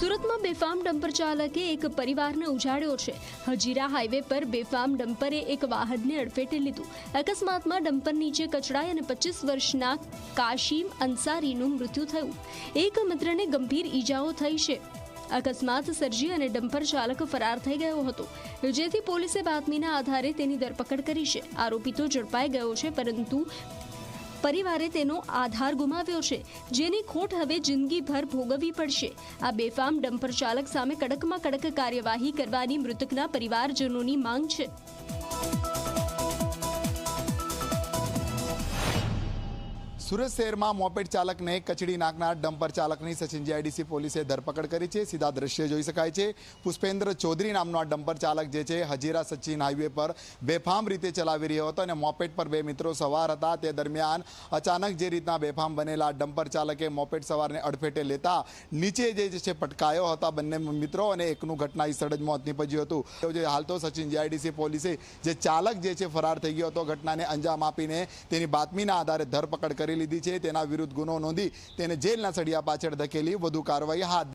સુરતમાં બેફામ ડમ્પર ચાલકે એક પરિવારને ઉજાડ્યો છે. હજીરા હાઈવે પર બેફામ ડમ્પરે એક વાહનને અડફેટે લીધું. અકસ્માતમાં ડમ્પર નીચે કચડાઈ અને પચીસ વર્ષના કાશીમ અંસારીનું મૃત્યુ થયું. એક મિત્રને ગંભીર ઈજાઓ થઈ છે. અકસ્માત સર્જી અને ડમ્પર ચાલક ફરાર થઈ ગયો હતો. જેથી પોલીસે બાતમીના આધારે તેની ધરપકડ કરી છે. આરોપી તો ઝડપાઈ ગયો છે, પરંતુ પરિવારે તેનો આધાર ગુમાવ્યો છે, જેની ખોટ હવે જિંદગીભર ભોગવવી પડશે. આ બેફામ ડમ્પર ચાલક સામે કડકમાં કડક કાર્યવાહી કરવાની મૃતકના પરિવારજનોની માંગ છે. સુરત શહેરમાં મોપેડ ચાલકને કચડી નાખનાર ડમ્પર ચાલકની સચિન જીઆઈડીસી પોલીસે ધરપકડ કરી છે. સીધા દ્રશ્ય જોઈ શકાય છે. પુષ્પેન્દ્ર ચૌધરી નામનો આ ડમ્પર ચાલક જે છે, હજીરા સચિન હાઈવે પર બેફામ રીતે ચલાવી રહ્યો હતો અને મોપેડ પર બે મિત્રો સવાર હતા. તે દરમિયાન અચાનક જે રીતના બેફામ બનેલા ડમ્પર ચાલકે મોપેડ સવારને અડફેટે લેતા નીચે જે છે પટકાયો હતા બંને મિત્રો અને એકનું ઘટના સ્થળે જ મોત નીપજ્યું હતું. જે હાલ તો સચિન જીઆઈડીસી પોલીસે જે ચાલક જે છે ફરાર થઈ ગયો હતો, ઘટનાને અંજામ આપીને તેની બાતમીના આધારે ધરપકડ કરી લીધી છે તેના વિરુદ્ધ ગુનો નોંધી તેને જેલના સળિયા પાછળ ધકેલી વધુ કાર્યવાહી હાથ